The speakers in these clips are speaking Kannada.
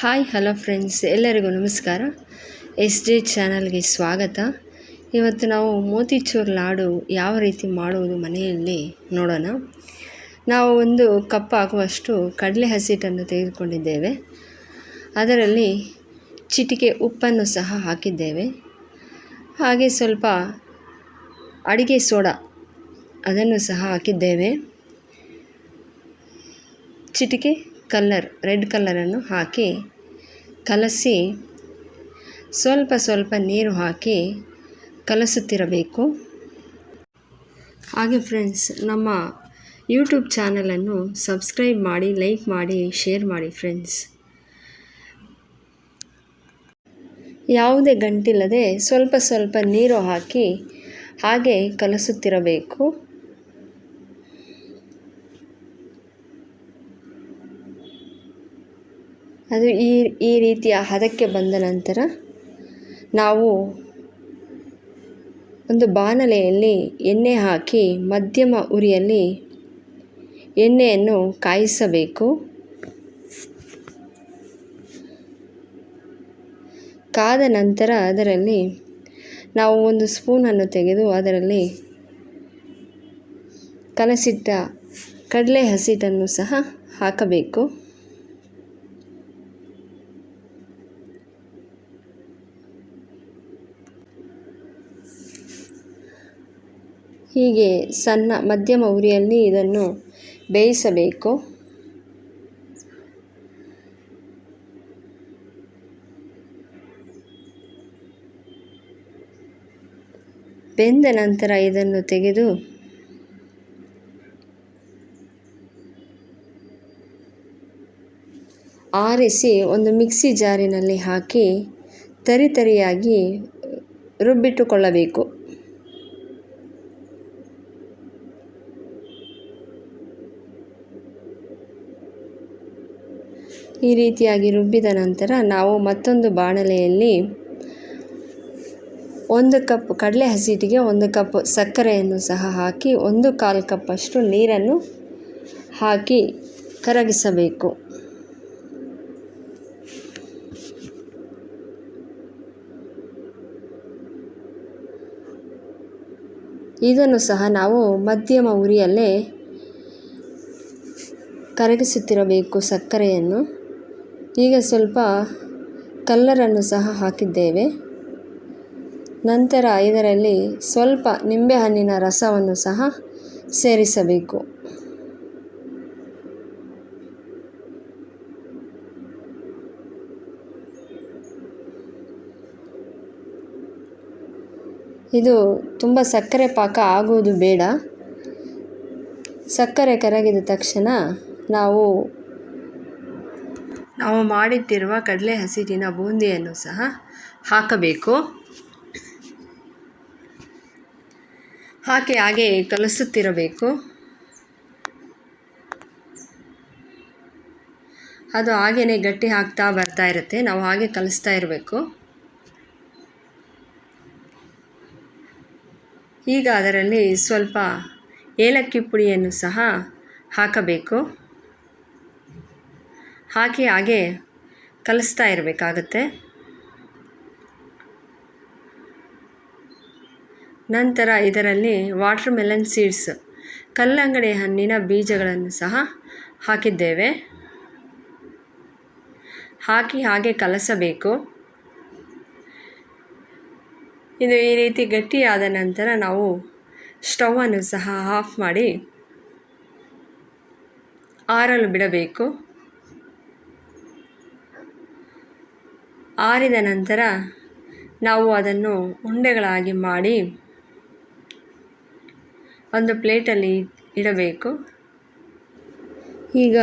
ಹಾಯ್, ಹಲೋ ಫ್ರೆಂಡ್ಸ್, ಎಲ್ಲರಿಗೂ ನಮಸ್ಕಾರ. ಎಸ್ ಜೆ ಚಾನಲ್ಗೆ ಸ್ವಾಗತ. ಇವತ್ತು ನಾವು ಮೋತಿಚೂರ್ ಲಾಡು ಯಾವ ರೀತಿ ಮಾಡುವುದು ಮನೆಯಲ್ಲಿ ನೋಡೋಣ. ನಾವು ಒಂದು ಕಪ್ ಆಗುವಷ್ಟು ಕಡಲೆ ಹಸಿಟ್ಟನ್ನು ತೆಗೆದುಕೊಂಡಿದ್ದೇವೆ. ಅದರಲ್ಲಿ ಚಿಟಿಕೆ ಉಪ್ಪನ್ನು ಸಹ ಹಾಕಿದ್ದೇವೆ. ಹಾಗೆ ಸ್ವಲ್ಪ ಅಡಿಗೆ ಸೋಡಾ ಅದನ್ನು ಸಹ ಹಾಕಿದ್ದೇವೆ. ಚಿಟಿಕೆ ಕಲ್ಲರ್ ರೆಡ್ ಕಲ್ಲರನ್ನು ಹಾಕಿ, ಕಲಸಿ, ಸ್ವಲ್ಪ ಸ್ವಲ್ಪ ನೀರು ಹಾಕಿ ಕಲಸುತ್ತಿರಬೇಕು. ಹಾಗೆ ಫ್ರೆಂಡ್ಸ್ ನಮ್ಮ ಯೂಟ್ಯೂಬ್ ಚಾನಲನ್ನು ಸಬ್ಸ್ಕ್ರೈಬ್ ಮಾಡಿ ಲೈಕ್ ಮಾಡಿ ಶೇರ್ ಮಾಡಿ ಫ್ರೆಂಡ್ಸ್ ಯಾವುದೇ ಗಂಟಿಲ್ಲದೆ ಸ್ವಲ್ಪ ಸ್ವಲ್ಪ ನೀರು ಹಾಕಿ, ಹಾಗೆ ಕಲಸುತ್ತಿರಬೇಕು. ಅದು ಈ ಈ ರೀತಿಯ ಹದಕ್ಕೆ ಬಂದ ನಂತರ ನಾವು ಒಂದು ಬಾಣಲೆಯಲ್ಲಿ ಎಣ್ಣೆ ಹಾಕಿ ಮಧ್ಯಮ ಉರಿಯಲ್ಲಿ ಎಣ್ಣೆಯನ್ನು ಕಾಯಿಸಬೇಕು. ಕಾದ ನಂತರ ಅದರಲ್ಲಿ ನಾವು ಒಂದು ಸ್ಪೂನನ್ನು ತೆಗೆದು ಅದರಲ್ಲಿ ಕಲಸಿಟ್ಟ ಕಡಲೆ ಹಸಿಟ್ಟನ್ನು ಸಹ ಹಾಕಬೇಕು. ಹೀಗೆ ಸಣ್ಣ ಮಧ್ಯಮ ಉರಿಯಲ್ಲಿ ಇದನ್ನು ಬೇಯಿಸಬೇಕು. ಬೆಂದ ನಂತರ ಇದನ್ನು ತೆಗೆದು ಆರಿಸಿ ಒಂದು ಮಿಕ್ಸಿ ಜಾರಿನಲ್ಲಿ ಹಾಕಿ ತರಿತರಿಯಾಗಿ ರುಬ್ಬಿಟ್ಟುಕೊಳ್ಳಬೇಕು. ಈ ರೀತಿಯಾಗಿ ರುಬ್ಬಿದ ನಂತರ ನಾವು ಮತ್ತೊಂದು ಬಾಣಲೆಯಲ್ಲಿ ಒಂದು ಕಪ್ ಕಡಲೆ ಹಸಿಟ್ಟಿಗೆ ಒಂದು ಕಪ್ ಸಕ್ಕರೆಯನ್ನು ಸಹ ಹಾಕಿ ಒಂದು ಕಾಲು ಕಪ್ಪಷ್ಟು ನೀರನ್ನು ಹಾಕಿ ಕರಗಿಸಬೇಕು. ಇದನ್ನು ಸಹ ನಾವು ಮಧ್ಯಮ ಉರಿಯಲ್ಲೇ ಕರಗಿಸುತ್ತಿರಬೇಕು ಸಕ್ಕರೆಯನ್ನು. ಈಗ ಸ್ವಲ್ಪ ಕಲ್ಲರನ್ನು ಸಹ ಹಾಕಿದ್ದೇವೆ. ನಂತರ ಇದರಲ್ಲಿ ಸ್ವಲ್ಪ ನಿಂಬೆಹಣ್ಣಿನ ರಸವನ್ನು ಸಹ ಸೇರಿಸಬೇಕು. ಇದು ತುಂಬ ಸಕ್ಕರೆ ಪಾಕ ಆಗುವುದು ಬೇಡ. ಸಕ್ಕರೆ ಕರಗಿದ ತಕ್ಷಣ ನಾವು ನಾವು ಮಾಡಿಟ್ಟಿರುವ ಕಡಲೆ ಹಸಿರಿನ ಬೂಂದಿಯನ್ನು ಸಹ ಹಾಕಬೇಕು. ಹಾಕಿ ಹಾಗೆ ಕಲಿಸುತ್ತಿರಬೇಕು. ಅದು ಹಾಗೆಯೇ ಗಟ್ಟಿ ಹಾಕ್ತಾ ಬರ್ತಾ ಇರುತ್ತೆ. ನಾವು ಹಾಗೆ ಕಲಿಸ್ತಾ ಇರಬೇಕು. ಈಗ ಅದರಲ್ಲಿ ಸ್ವಲ್ಪ ಏಲಕ್ಕಿ ಪುಡಿಯನ್ನು ಸಹ ಹಾಕಬೇಕು. ಹಾಕಿ ಹಾಗೆ ಕಲಿಸ್ತಾ ಇರಬೇಕಾಗತ್ತೆ. ನಂತರ ಇದರಲ್ಲಿ ವಾಟರ್ ಮೆಲನ್ ಸೀಡ್ಸ್, ಕಲ್ಲಂಗಡಿ ಹಣ್ಣಿನ ಬೀಜಗಳನ್ನು ಸಹ ಹಾಕಿದ್ದೇವೆ. ಹಾಕಿ ಹಾಗೆ ಕಲಸಬೇಕು. ಇದು ಈ ರೀತಿ ಗಟ್ಟಿಯಾದ ನಂತರ ನಾವು ಸ್ಟವನ್ನು ಸಹ ಆಫ್ ಮಾಡಿ ಆರಲು ಬಿಡಬೇಕು. ಆರಿದ ನಂತರ ನಾವು ಅದನ್ನು ಉಂಡೆಗಳಾಗಿ ಮಾಡಿ ಒಂದು ಪ್ಲೇಟಲ್ಲಿ ಇಡಬೇಕು. ಈಗ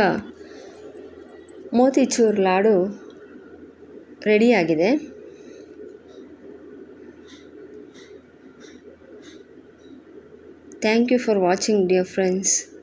ಮೋತಿಚೂರ್ ಲಾಡು ರೆಡಿಯಾಗಿದೆ. Thank you for watching dear friends